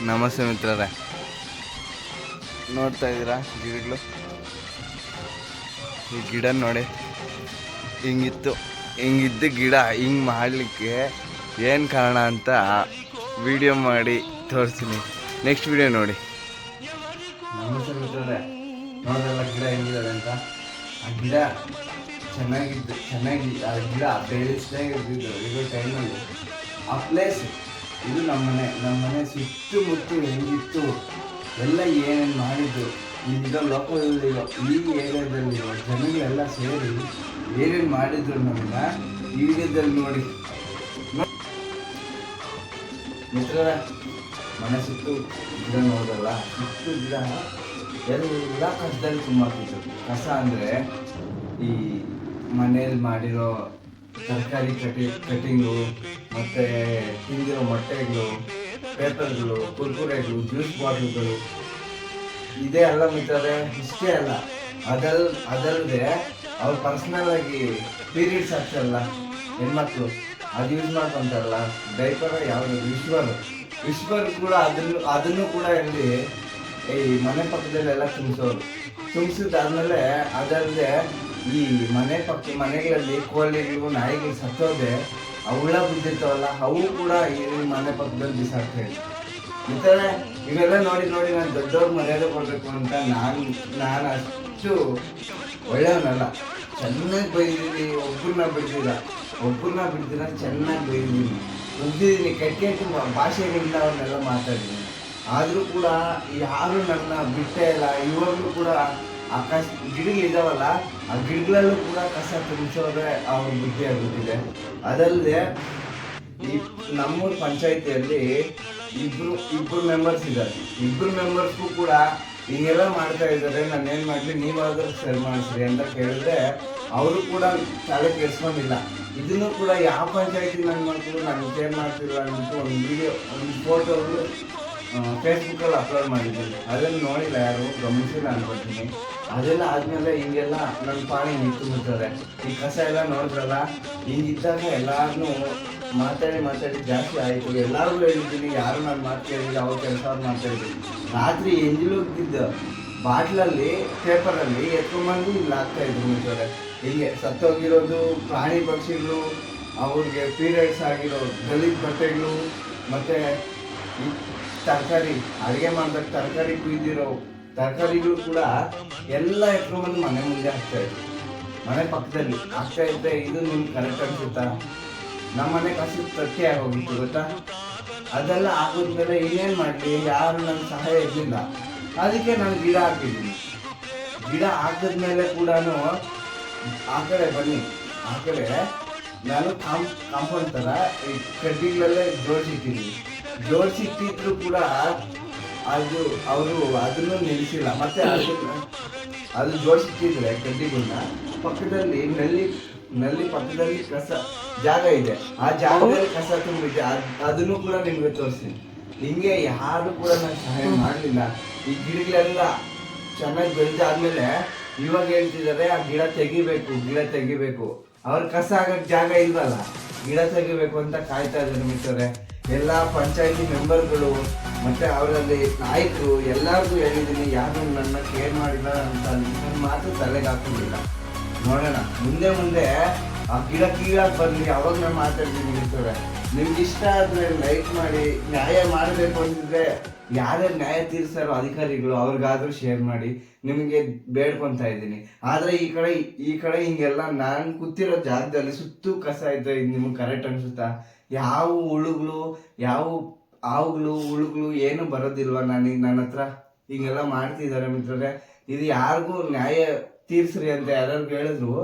ನಮಸ್ತೆ ಮಿತ್ರರೇ. ನೋಡ್ತಾ ಇದ್ದೀರಾ ಗಿಡಗಳು? ಈ ಗಿಡ ನೋಡಿ. ಹಿಂಗಿತ್ತು, ಹಿಂಗಿದ್ದ ಗಿಡ ಹಿಂಗೆ ಮಾಡಲಿಕ್ಕೆ ಏನು ಕಾರಣ ಅಂತ ವಿಡಿಯೋ ಮಾಡಿ ತೋರಿಸ್ತೀನಿ. ನೆಕ್ಸ್ಟ್ ವಿಡಿಯೋ ನೋಡಿ. ನಮಸ್ತೆ ಮಿತ್ರರೇ. ನೋಡಲ್ಲ ಗಿಡ ಹೆಂಗಿದ್ದಾರೆ ಅಂತ? ಆ ಗಿಡ ಚೆನ್ನಾಗಿದ್ದು ಚೆನ್ನಾಗಿ, ಆ ಗಿಡ ಬೆಳೆಸ್ತಾ ಇದ್ದಿದ್ದು ಇರೋ ಟೈಮಲ್ಲಿ ಆ ಪ್ಲೇಸ್ ಇದು ನಮ್ಮನೆ ನಮ್ಮನೆ ಸುತ್ತಮುತ್ತ ಹೆಂಗಿತ್ತು, ಎಲ್ಲ ಏನೇನು ಮಾಡಿದ್ದು ಈಗ ಲೋಕದಲ್ಲಿರೋ ಈ ಏರಿಯಾದಲ್ಲಿರೋ ಜನಗಳೆಲ್ಲ ಸೇರಿ ಏನೇನು ಮಾಡಿದ್ರು ನಮ್ಮನ್ನ ಈ ನೋಡಿ. ಮಿತ್ರರ, ಮನೆ ಸುತ್ತು ಗಿಡ ನೋಡಲ್ಲ ಸುತ್ತು ಗಿಡ ಎಲ್ಲ ಕಸದಲ್ಲಿ ತುಂಬಾಕಿತ್ತು ಕಸ ಅಂದರೆ ಈ ಮನೇಲಿ ಮಾಡಿರೋ ತರಕಾರಿ ಕಟಿ ಕಟಿಂಗು ಮತ್ತು ತಿಂದಿರೋ ಮೊಟ್ಟೆಗಳು, ಪೇಪರ್ಗಳು, ಕುರ್ಕುರೆಗಳು, ಜ್ಯೂಸ್ ಬಾಟಲ್ಗಳು. ಇದೇ ಅಲ್ಲ ಮಿತ್ರರೆ, ಇಷ್ಟೇ ಅಲ್ಲ. ಅದಲ್ ಅದಲ್ಲದೆ ಅವ್ರು ಪರ್ಸನಲ್ ಆಗಿ ಪೀರಿಯಡ್ಸ್ ಆಗ್ತಾರಲ್ಲ ಹೆಣ್ಮಕ್ಳು, ಅದು ಯೂಸ್ ಮಾಡ್ಕೊಂತಾರಲ್ಲ ಡೈಪರ್ ಯಾವುದು ವಿಶ್ವರ್ ವಿಶ್ವರ್ ಕೂಡ ಅದನ್ನು ಅದನ್ನು ಕೂಡ ಇಲ್ಲಿ ಈ ಮನೆ ಪಕ್ಕದಲ್ಲೆಲ್ಲ ತುಂಬಿಸೋರು. ತುಂಬಿಸಿದಾದ್ಮೇಲೆ ಅದಲ್ಲದೆ ಈ ಮನೆ ಪಕ್ಕ, ಮನೆಗಳಲ್ಲಿ ಕೋಳಿಗಳು, ನಾಯಿಗಳು ಸತ್ತೋದೆ ಅವುಳ ಬಿದ್ದಿರ್ತಾವಲ್ಲ ಅವು ಕೂಡ ಈ ಮನೆ ಪಕ್ಕದಲ್ಲಿ ಬಿಸಾಕ್ತಾ ಥರ ಇವೆಲ್ಲ ನೋಡಿ ನೋಡಿ ನಾನು ದೊಡ್ಡವ್ರ ಮರ್ಯಾದೆ ಕೊಡಬೇಕು ಅಂತ ನಾನು ನಾನು ಅಷ್ಟು ಒಳ್ಳೆಯವನಲ್ಲ. ಚೆನ್ನಾಗಿ ಬೈದಿದ್ದೀನಿ ಒಬ್ಬರನ್ನ ಬಿಡ್ತಿಲ್ಲ ಒಬ್ಬರನ್ನ ಬಿಡ್ತಿಲ್ಲ ಚೆನ್ನಾಗಿ ಬೈದಿದ್ದೀನಿ. ಉಗ್ದಿದ್ದೀನಿ, ಕೆಟ್ಟ ಕೆಟ್ಟ ಭಾಷೆಗಳಿಂದ ಅವನ್ನೆಲ್ಲ ಮಾತಾಡಿದ್ದೀನಿ. ಆದರೂ ಕೂಡ ಯಾರು ನನ್ನ ಬಿಟ್ಟೇ ಇಲ್ಲ, ಇವಾಗಲೂ ಕೂಡ ಆ ಕಸ ಗಿಡಗಳಿದಾವಲ್ಲ ಆ ಗಿಡಗಳಲ್ಲೂ ಕೂಡ ಕಸ ತುಂಬಿಸೋದೇ ಅವ್ರ ಬುದ್ಧಿ ಆಗುತ್ತಿದೆ ಅದಲ್ಲದೆ ಈ ನಮ್ಮೂರ ಪಂಚಾಯತಿಯಲ್ಲಿ ಇಬ್ರು ಇಬ್ರು ಮೆಂಬರ್ಸ್ ಇದ್ದಾರೆ. ಇಬ್ರು ಮೆಂಬರ್ಸ್ಗೂ ಕೂಡ ಹಿಂಗೆಲ್ಲ ಮಾಡ್ತಾ ಇದ್ದಾರೆ, ನಾನು ಏನು ಮಾಡಲಿ, ನೀವಾದರೂ ಸರಿ ಮಾಡಿಸ್ರಿ ಅಂತ ಕೇಳಿದ್ರೆ ಅವರು ಕೂಡ ತಲೆ ಕೆಡ್ಸ್ಕೊಂಡಿಲ್ಲ. ಇದನ್ನು ಕೂಡ ಯಾವ ಪಂಚಾಯತಿ ನಾನು ಮಾಡ್ತೀರೋ, ನಾನು ಶೇರ್ ಮಾಡ್ತಿರೋ ಅಂದ್ಬಿಟ್ಟು ಒಂದು ವಿಡಿಯೋ ಒಂದು ಫೋಟೋ ಫೇಸ್ಬುಕ್ಕಲ್ಲಿ ಅಪ್ಲೋಡ್ ಮಾಡಿದ್ದೀನಿ. ಅದನ್ನು ನೋಡಿಲ್ಲ ಯಾರು ಗಮನಿಸಿಲ್ಲ ಅನ್ಕೊಳ್ತೀನಿ ಅದೆಲ್ಲ ಆದ್ಮೇಲೆ ಹಿಂಗೆಲ್ಲ ನನ್ನ ಪಾಣಿ ನಿಂತು ಬಿಡ್ತಾರೆ ಈ ಕಸ ಎಲ್ಲ ನೋಡಿದ್ರಲ್ಲ? ಹಿಂಗಿದ್ದಾಗ ಎಲ್ಲಾರನ್ನೂ ಮಾತಾಡಿ ಮಾತಾಡಿ ಜಾಸ್ತಿ ಆಯಿತು. ಎಲ್ಲರಿಗೂ ಹೇಳಿದ್ದೀನಿ, ಯಾರು ನಾನು ಮಾತು ಯಾವ ಅವ್ರ ಕೆಲಸ ಅವ್ರು ಮಾತಾಡಿದ್ದೀನಿ ರಾತ್ರಿ ಎಂಜಿಲುಗ್ದಿದ್ದ ಬಾಟ್ಲಲ್ಲಿ, ಪೇಪರಲ್ಲಿ ಮಂದಿ ಇಲ್ಲಿ ಹಾಕ್ತಾ ಇದ್ರು ಮುಂಚೆ ಹೀಗೆ ಸತ್ತೋಗಿರೋದು, ಪ್ರಾಣಿ ಪಕ್ಷಿಗಳು, ಅವ್ರಿಗೆ ಪೀರಿಯಡ್ಸ್ ಆಗಿರೋ ಗಲೀಜ್ ಬಟ್ಟೆಗಳು, ಮತ್ತು ತರಕಾರಿ, ಅಡುಗೆ ಮಾಡಿದಾಗ ತರಕಾರಿ ಕುಯ್ದಿರೋ ತರಕಾರಿಗಳು ಕೂಡ ಎಲ್ಲ ಎತ್ಕೊಂಡ್ಬಂದು ಮನೆ ಮುಂದೆ ಹಾಕ್ತಾ ಇದ್ರು ಮನೆ ಪಕ್ಕದಲ್ಲಿ. ಅಷ್ಟೇ ಇದ್ದೆ ಇದು ನಿಮ್ಗೆ ಕರೆಕ್ಟ್ ಅನ್ಸುತ್ತಾ? ನಮ್ಮ ಮನೆ ಕಸ ತಟ್ಟೆ ಹೋಗಿತ್ತು ಗೊತ್ತಾ? ಅದೆಲ್ಲ ಆಗೋದ್ಮೇಲೆ ಇನ್ನೇನು ಮಾಡಲಿ? ಯಾರು ನನ್ನ ಸಹಾಯ ಇರಲಿಲ್ಲ. ಅದಕ್ಕೆ ನಾನು ಗಿಡ ಹಾಕಿದ್ದೀನಿ. ಗಿಡ ಹಾಕಿದ್ಮೇಲೆ ಕೂಡ ಆ ಕಡೆ ಬನ್ನಿ. ಆ ಕಡೆ ನಾನು ಕಾಂಪ್ ಕಾಂಪೌಂಡ್ ಥರ ಈ ಕಡ್ಡಿಗಳಲ್ಲೇ ಜೋಡಿಸಿಟ್ಟಿದ್ದೀನಿ. ಜೋಡಿಸಿಟ್ಟಿದ್ರು ಕೂಡ ಅದು, ಅವರು ಅದನ್ನು ನಿಲ್ಲಿಸಿಲ್ಲ. ಮತ್ತೆ ಅದನ್ನ ಅದು ಜೋಡಿಸಿಟ್ಟಿದ್ರೆ ಕಡ್ಡಿಗಳನ್ನ ಪಕ್ಕದಲ್ಲಿ ನಲ್ಲಿ ನಲ್ಲಿ ಪಕ್ಕದಲ್ಲಿ ಕಸ, ಜಾಗ ಇದೆ. ಆ ಜಾಗದಲ್ಲಿ ಕಸ ತುಂಬಿದೆ. ಅದ್- ಅದನ್ನು ಕೂಡ ನಿಮ್ಗೆ ತೋರಿಸ್ತೀನಿ. ಹಿಂಗೆ ಯಾರು ಕೂಡ ನಂಗೆ ಸಹಾಯ ಮಾಡಲಿಲ್ಲ. ಈ ಗಿಡಗಳೆಲ್ಲ ಚೆನ್ನಾಗಿ ಬೆಳೆದಾದ್ಮೇಲೆ ಇವಾಗ ಹೇಳ್ತಿದ್ದಾರೆ, ಆ ಗಿಡ ತೆಗಿಬೇಕು ಗಿಡ ತೆಗಿಬೇಕು. ಅವ್ರ ಕಸ ಆಗಕ್ ಜಾಗ ಇಲ್ವಲ್ಲ? ಗಿಡ ತೆಗಿಬೇಕು ಅಂತ ಕಾಯ್ತಾ ಇದ್ದಾರೆ ಮಿತ್ರರೆ. ಎಲ್ಲ ಪಂಚಾಯತಿ ಮೆಂಬರ್ಗಳು ಮತ್ತೆ ಅವರಲ್ಲಿ ಆಯಿತು ಎಲ್ಲರಿಗೂ ಹೇಳಿದ್ದೀನಿ, ಯಾರು ನನ್ನ ಕೇರ್ ಮಾಡಿಲ್ಲ ಅಂತ ನನ್ನ ಮಾತು ತಲೆಗೆ ಹಾಕೊಂಡಿಲ್ಲ. ನೋಡೋಣ, ಮುಂದೆ ಮುಂದೆ ಆ ಗಿಡ ಕೀಳಾಗಿ ಬರಲಿ, ಅವಾಗ ನಾನು ಮಾತಾಡ್ತೀನಿ ಇರ್ತವೆ ನಿಮ್ಗೆ ಇಷ್ಟ ಆದ್ರೆ ಲೈಕ್ ಮಾಡಿ, ನ್ಯಾಯ ಮಾಡಬೇಕು ಅಂತಿದ್ರೆ ಯಾರೇ ನ್ಯಾಯ ತೀರ್ಸಾರೋ ಅಧಿಕಾರಿಗಳು ಅವ್ರಿಗಾದರೂ ಶೇರ್ ಮಾಡಿ, ನಿಮಗೆ ಬೇಡ್ಕೊಂತ ಇದ್ದೀನಿ. ಆದ್ರೆ ಈ ಕಡೆ ಈ ಕಡೆ ಹಿಂಗೆಲ್ಲ ನಾನು ಕೂತಿರೋ ಜಾಗದಲ್ಲಿ ಸುತ್ತು ಕಸ ಇದ್ರೆ ಇದು ನಿಮ್ಗೆ ಕರೆಕ್ಟ್ ಅನ್ಸುತ್ತಾ? ಯಾವ ಹುಳುಗಳು, ಯಾವ ಹಾವುಗಳು ಹುಳುಗಳು ಏನು ಬರೋದಿಲ್ವಾ ನನಗೆ ನನ್ನ ಹತ್ರ? ಹಿಂಗೆಲ್ಲ ಮಾಡ್ತಿದ್ದಾರೆ ಮಿತ್ರರೇ. ಇದು ಯಾರಿಗೂ ನ್ಯಾಯ ತೀರ್ಸ್ರಿ ಅಂತ ಯಾರು ಹೇಳಿದ್ರು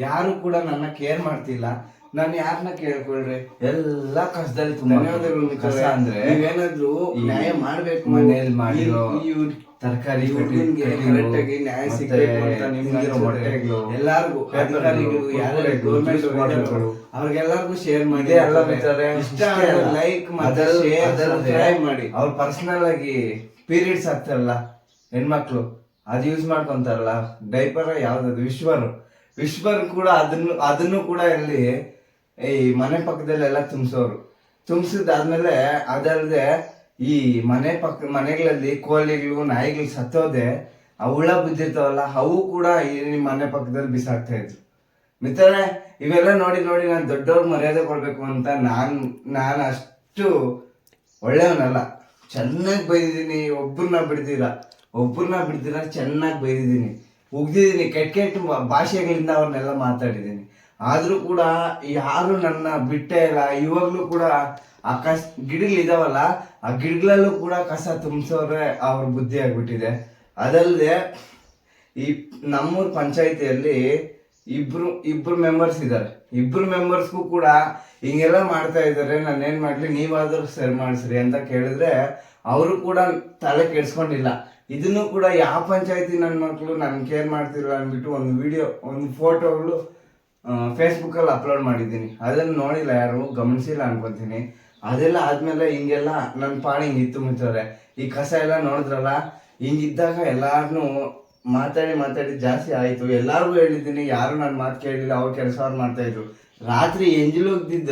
ಯಾರು ಕೂಡ ನನ್ನ ಕೇರ್ ಮಾಡ್ತಿಲ್ಲ. ನಾನು ಯಾರನ್ನ ಕೇಳ್ಕೊಳ್ರಿ? ಎಲ್ಲ ಕಷ್ಟದಲ್ಲಿ ಧನ್ಯವಾದಗಳು ಕಸ ಅಂದ್ರೆ ನೀವೇನಾದ್ರೂ ನ್ಯಾಯ ಮಾಡ್ಬೇಕು ಮನೇಲಿ ಮಾಡಿರೋ ತರಕಾರಿ ಕರೆಕ್ಟ್ ಆಗಿ ನ್ಯಾಯ ಸಿಗಬೇಕು ಅಂತ ನಿಮ್ಗೆ ಮೊಟ್ಟೆಗಳು ಎಲ್ಲಾರ್ಗು ಅಧಿಕಾರಿಗಳು ಯಾರ್ಯಾರು ಗೌರ್ಮೆಂಟ್ ಅವ್ರಿಗೆಲ್ಲರಿಗೂ ಶೇರ್ ಮಾಡಿ ಎಲ್ಲ ಮಿತ್ರರೇ, ಇಷ್ಟ ಲೈಕ್ ಮತ್ತೆ ಶೇರ್ ಮಾಡಿ. ಅವ್ರ ಪರ್ಸನಲ್ ಆಗಿ ಪೀರಿಯಡ್ಸ್ ಆಗ್ತಾರಲ್ಲ ಹೆಣ್ಮಕ್ಳು ಅದು ಯೂಸ್ ಮಾಡ್ಕೊಂತಾರಲ್ಲ ಡೈಪರ್ ಯಾವ್ದದು ವಿಶ್ವರ್. ವಿಶ್ವರ್ ಕೂಡ ಅದನ್ನು ಅದನ್ನು ಕೂಡ ಇಲ್ಲಿ ಈ ಮನೆ ಪಕ್ಕದಲ್ಲೆಲ್ಲ ತುಂಬಿಸೋರು. ತುಂಬಿಸಿದಾದ್ಮೇಲೆ ಅದಲ್ಲದೆ ಈ ಮನೆ ಪಕ್ಕ ಮನೆಗಳಲ್ಲಿ ಕೋಳಿಗಳು ನಾಯಿಗಳು ಸತ್ತೋದೆ ಅವುಳ ಹುಳ ಬಿದ್ದಿರ್ತಾವಲ್ಲ ಅವು ಕೂಡ ಈ ಮನೆ ಪಕ್ಕದಲ್ಲಿ ಬಿಸಾಕ್ತಾ ಇದ್ರು. ಮಿತ್ರರೇ ಇವೆಲ್ಲ ನೋಡಿ ನೋಡಿ ನಾನು ದೊಡ್ಡವ್ರ ಮರ್ಯಾದೆ ಕೊಡ್ಬೇಕು ಅಂತ ನಾನ್, ನಾನು ಅಷ್ಟು ಒಳ್ಳೆಯವನಲ್ಲ. ಚೆನ್ನಾಗಿ ಬೈದಿದ್ದೀನಿ ಒಬ್ಬರನ್ನ ಬಿಡ್ದಿಲ್ಲ. ಒಬ್ಬರನ್ನ ಬಿಡ್ದಿಲ್ಲ, ಚೆನ್ನಾಗಿ ಬೈದಿದ್ದೀನಿ. ಉಗ್ದಿದ್ದೀನಿ, ಕೆಟ್ಟ ಕೆಟ್ಟ ಭಾಷೆಗಳಿಂದ ಅವ್ರನ್ನೆಲ್ಲ ಮಾತಾಡಿದ್ದೀನಿ. ಆದರೂ ಕೂಡ ಯಾರು ನನ್ನ ಬಿಟ್ಟೇ ಇಲ್ಲ. ಇವಾಗಲೂ ಕೂಡ ಆ ಕಸ್ ಗಿಡಗಳಿದಾವಲ್ಲ ಆ ಗಿಡಗಳಲ್ಲೂ ಕೂಡ ಕಸ ತುಂಬಿಸೋರೆ ಅವ್ರ ಬುದ್ಧಿ ಆಗ್ಬಿಟ್ಟಿದೆ. ಅದಲ್ಲದೆ ಈ ನಮ್ಮೂರ ಪಂಚಾಯಿತಿಯಲ್ಲಿ ಇಬ್ರು ಇಬ್ರು ಮೆಂಬರ್ಸ್ ಇದ್ದಾರೆ. ಇಬ್ರು ಮೆಂಬರ್ಸ್ಗೂ ಕೂಡ ಹಿಂಗೆಲ್ಲ ಮಾಡ್ತಾ ಇದ್ದಾರೆ. ನಾನು ಏನ್ ಮಾಡ್ಲಿ, ನೀವಾದ್ರೂ ಸರಿ ಮಾಡಿಸ್ರಿ ಅಂತ ಕೇಳಿದ್ರೆ ಅವರು ಕೂಡ ತಲೆ ಕೆಡ್ಸ್ಕೊಂಡಿಲ್ಲ. ಇದನ್ನು ಕೂಡ ಯಾವ ಪಂಚಾಯತಿ ನನ್ನ ಮಕ್ಕಳು ನನ್ ಕೇರ್ ಮಾಡ್ತಿಲ್ಲ ಅಂದ್ಬಿಟ್ಟು ಒಂದು ವಿಡಿಯೋ ಒಂದು ಫೋಟೋಗಳು ಫೇಸ್ಬುಕ್ ಅಲ್ಲಿ ಅಪ್ಲೋಡ್ ಮಾಡಿದ್ದೀನಿ. ಅದನ್ನ ನೋಡಿಲ್ಲ ಯಾರು, ಗಮನಿಸಿಲ್ಲ ಅನ್ಕೊಂತೀನಿ. ಅದೆಲ್ಲ ಆದ್ಮೇಲೆ ಹಿಂಗೆಲ್ಲ ನನ್ನ ಪಾಡಿ ಹಿಂಗಿತ್ತು ಮುಂಚೆ ಈ ಕಸ ಎಲ್ಲ ನೋಡಿದ್ರಲ್ಲ? ಹಿಂಗಿದ್ದಾಗ ಎಲ್ಲಾರನು ಮಾತಾಡಿ ಮಾತಾಡಿ ಜಾಸ್ತಿ ಆಯಿತು. ಎಲ್ಲಾರ್ಗು ಹೇಳಿದ್ದೀನಿ, ಯಾರು ನನ್ನ ಮಾತು ಕೇಳಿಲ್ಲ, ಅವ್ರ ಕೆಲಸ ಅವ್ರು ಮಾಡ್ತಾ ಇದ್ರು. ರಾತ್ರಿ ಎಂಜಿಲುಗ್ದಿದ್ದ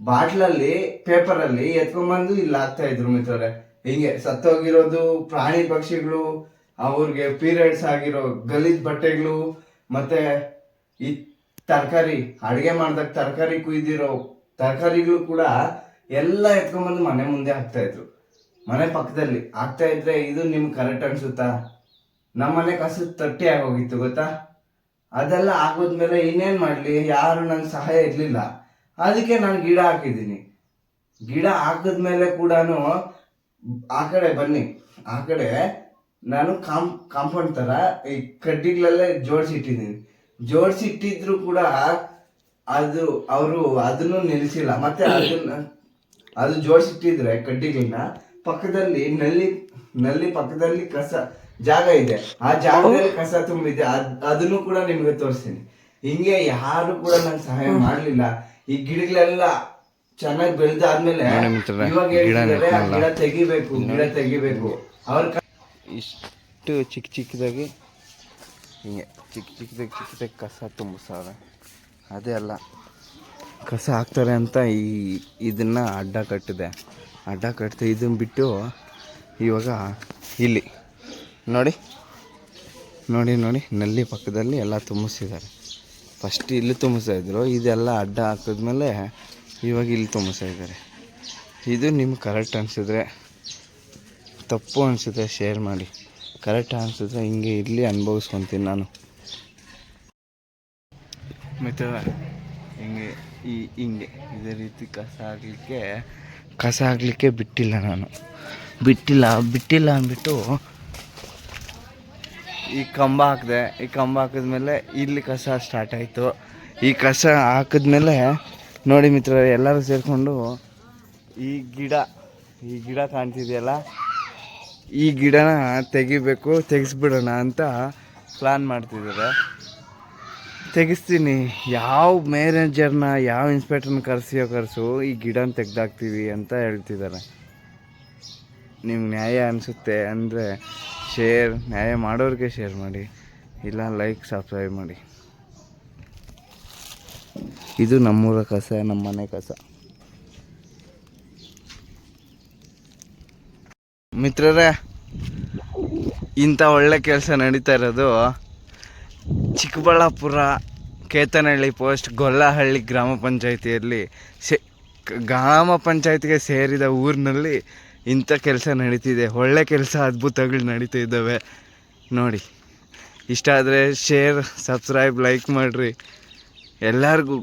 ಬಾಟ್ಲಲ್ಲಿ ಪೇಪರ್ ಅಲ್ಲಿ ಎತ್ಕೊಂಡ್ಬಂದು ಇಲ್ಲಿ ಹಾಕ್ತಾ ಇದ್ರು ಮಿತ್ರರೆ. ಹಿಂಗೆ ಸತ್ತೋಗಿರೋದು, ಪ್ರಾಣಿ ಪಕ್ಷಿಗಳು, ಅವ್ರಿಗೆ ಪೀರಿಯಡ್ಸ್ ಆಗಿರೋ ಗಲೀಜ್ ಬಟ್ಟೆಗಳು, ಮತ್ತೆ ಈ ತರಕಾರಿ, ಅಡಿಗೆ ಮಾಡ್ದಾಗ ತರಕಾರಿ ಕುಯ್ದಿರೋ ತರಕಾರಿಗಳು ಕೂಡ ಎಲ್ಲ ಎತ್ಕೊಂಡ್ಬಂದು ಮನೆ ಮುಂದೆ ಹಾಕ್ತಾ ಇದ್ರು. ಮನೆ ಪಕ್ಕದಲ್ಲಿ. ಆಗ್ತಾ ಇದ್ರೆ ಇದು ನಿಮ್ಗೆ ಕರೆಕ್ಟ್ ಅನ್ಸುತ್ತಾ? ನಮ್ಮ ಮನೆ ಕಸ ತಟ್ಟಿ ಆಗೋಗಿತ್ತು, ಗೊತ್ತಾ? ಅದೆಲ್ಲ ಆಗೋದ್ಮೇಲೆ ಇನ್ನೇನು ಮಾಡ್ಲಿ? ಯಾರು ನನ್ನ ಸಹಾಯ ಇರಲಿಲ್ಲ. ಅದಕ್ಕೆ ನಾನು ಗಿಡ ಹಾಕಿದ್ದೀನಿ. ಗಿಡ ಹಾಕಿದ್ಮೇಲೆ ಕೂಡ ಆ ಕಡೆ ಬನ್ನಿ. ಆ ಕಡೆ ನಾನು ಕಾಂ, ಕಾಂಪೌಂಡ್ ತರ ಈ ಕಡ್ಡಿಗಳಲ್ಲೇ ಜೋಡಿಸಿಟ್ಟಿದ್ದೀನಿ. ಜೋಡಿಸಿಟ್ಟಿದ್ರು ಕೂಡ ಅದು ಅವರು ಅದನ್ನು ನಿಲ್ಲಿಸಿಲ್ಲ. ಮತ್ತೆ ಅದನ್ನ ಅದು ಜೋಡಿಸಿಟ್ಟಿದ್ರೆ ಕಡ್ಡಿಗಳನ್ನ ಪಕ್ಕದಲ್ಲಿ ನಲ್ಲಿ ನಲ್ಲಿ ಪಕ್ಕದಲ್ಲಿ ಕಸ ಜಾಗ ಇದೆ. ಆ ಜಾಗದಲ್ಲಿ ಕಸ ತುಂಬಿದೆ. ಅದ್ ಅದನ್ನು ಕೂಡ ನಿಮ್ಗೆ ತೋರಿಸ್ತೀನಿ. ಹಿಂಗೆ ಯಾರು ಕೂಡ ನಂಗೆ ಸಹಾಯ ಮಾಡಲಿಲ್ಲ. ಈ ಗಿಡಗಳೆಲ್ಲ ಚೆನ್ನಾಗಿ ಬೆಳೆದಾದ್ಮೇಲೆ ಇವಾಗ ಗಿಡ ತೆಗಿಬೇಕು ಗಿಡ ತೆಗಿಬೇಕು. ಅವ್ರ ಇಷ್ಟು ಚಿಕ್ಕ ಚಿಕ್ಕದಾಗಿ ಹಿಂಗೆ ಚಿಕ್ಕ ಚಿಕ್ಕದಾಗಿ ಚಿಕ್ಕದಾಗಿ ಕಸ ತುಂಬಿಸ್ತಾರೆ ಅದೇ ಅಲ್ಲ ಕಸ ಹಾಕ್ತಾರೆ ಅಂತ ಈ ಇದನ್ನು ಅಡ್ಡ ಕಟ್ಟಿದೆ. ಅಡ್ಡ ಕಟ್ಟಿದೆ ಇದನ್ನು ಬಿಟ್ಟು ಇವಾಗ ಇಲ್ಲಿ ನೋಡಿ. ನೋಡಿ ನೋಡಿ ನಲ್ಲಿ ಪಕ್ಕದಲ್ಲಿ ಎಲ್ಲ ತುಂಬಿಸಿದ್ದಾರೆ. ಫಸ್ಟ್ ಇಲ್ಲಿ ತುಂಬಿಸ್ತಾ ಇದ್ರು ಇದೆಲ್ಲ ಅಡ್ಡ ಹಾಕಿದ್ಮೇಲೆ ಇವಾಗ ಇಲ್ಲಿ ತುಂಬಿಸ್ತಾ ಇದ್ದಾರೆ. ಇದು ನಿಮ್ಗೆ ಕರೆಕ್ಟ್ ಅನಿಸಿದ್ರೆ ತಪ್ಪು ಅನಿಸಿದ್ರೆ ಶೇರ್ ಮಾಡಿ. ಕರೆಕ್ಟ್ ಅನಿಸಿದ್ರೆ ಹಿಂಗೆ ಇರಲಿ ಅನುಭವಿಸ್ಕೊತೀನಿ ನಾನು. ಮತ್ತು ಹಿಂಗೆ ಈ ಹಿಂಗೆ ಇದೇ ರೀತಿ ಕಸ ಆಗಲಿಕ್ಕೆ ಕಸ ಆಗಲಿಕ್ಕೆ ಬಿಟ್ಟಿಲ್ಲ ನಾನು. ಬಿಟ್ಟಿಲ್ಲ ಬಿಟ್ಟಿಲ್ಲ ಅಂದ್ಬಿಟ್ಟು ಈ ಕಂಬ ಹಾಕಿದೆ, ಈ ಕಂಬ ಹಾಕಿದ್ಮೇಲೆ ಇಲ್ಲಿ ಕಸ ಸ್ಟಾರ್ಟ್ ಆಯಿತು. ಈ ಕಸ ಹಾಕಿದ್ಮೇಲೆ ನೋಡಿ ಮಿತ್ರ ಎಲ್ಲರೂ ಸೇರಿಕೊಂಡು ಈ ಗಿಡ ಈ ಗಿಡ ಕಾಣ್ತಿದೆಯಲ್ಲ? ಈ ಗಿಡನ ತೆಗಿಬೇಕು, ತೆಗೆಸ್ಬಿಡೋಣ ಅಂತ ಪ್ಲ್ಯಾನ್ ಮಾಡ್ತಿದ್ದಾರೆ. ತೆಗಿಸ್ತೀನಿ. ಯಾವ ಮ್ಯಾನೇಜರ್ನ ಯಾವ ಇನ್ಸ್ಪೆಕ್ಟರ್ನ ಕರೆಸಿಯೋ ಕರೆಸು, ಈ ಗಿಡನ ತೆಗ್ದಾಕ್ತೀವಿ ಅಂತ ಹೇಳ್ತಿದ್ದಾರೆ. ನಿಮ್ಗೆ ನ್ಯಾಯ ಅನಿಸುತ್ತೆ ಅಂದರೆ ಶೇರ್ ನ್ಯಾಯ ಮಾಡೋರಿಗೆ ಶೇರ್ ಮಾಡಿ, ಇಲ್ಲ ಲೈಕ್ ಸಬ್ಸ್ಕ್ರೈಬ್ ಮಾಡಿ. ಇದು ನಮ್ಮೂರ ಕಸ ನಮ್ಮ ಮನೆ ಕಸ. ಮಿತ್ರರೇ, ಇಂಥ ಒಳ್ಳೆ ಕೆಲಸ ನಡೀತಾ ಇರೋದು ಚಿಕ್ಕಬಳ್ಳಾಪುರ, ಕೇತನಹಳ್ಳಿ ಪೋಸ್ಟ್ ಗೊಲ್ಲಹಳ್ಳಿ ಗ್ರಾಮ ಪಂಚಾಯಿತಿಯಲ್ಲಿ ಸೇ ಗ್ರಾಮ ಪಂಚಾಯತಿಗೆ ಸೇರಿದ ಊರಿನಲ್ಲಿ ಇಂಥ ಕೆಲಸ ನಡೀತಿದೆ, ಒಳ್ಳೆ ಕೆಲಸ ಅದ್ಭುತಗಳು ನಡೀತಾ ಇದ್ದಾವೆ. ನೋಡಿ, ಇಷ್ಟ ಆದರೆ ಶೇರ್ ಸಬ್ಸ್ಕ್ರೈಬ್ ಲೈಕ್ ಮಾಡಿರಿ. ಎಲ್ಲರಿಗೂ,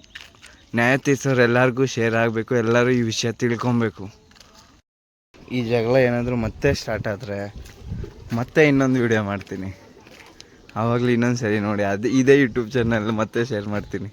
ನ್ಯಾಯ ತೀರ್ಸೋರು ಎಲ್ಲರಿಗೂ ಶೇರ್ ಆಗಬೇಕು, ಎಲ್ಲರೂ ಈ ವಿಷಯ ತಿಳ್ಕೊಬೇಕು. ಈ ಜಗಳ ಏನಾದರೂ ಮತ್ತೆ ಸ್ಟಾರ್ಟ್ ಆದರೆ, ಮತ್ತೆ ಇನ್ನೊಂದು ವಿಡಿಯೋ ಮಾಡ್ತೀನಿ. ಆವಾಗಲೂ ಇನ್ನೊಂದು ಸರಿ ನೋಡಿ, ಅದೇ ಇದೇ ಯೂಟ್ಯೂಬ್ ಚಾನಲ್ ಮತ್ತೆ ಶೇರ್ ಮಾಡ್ತೀನಿ.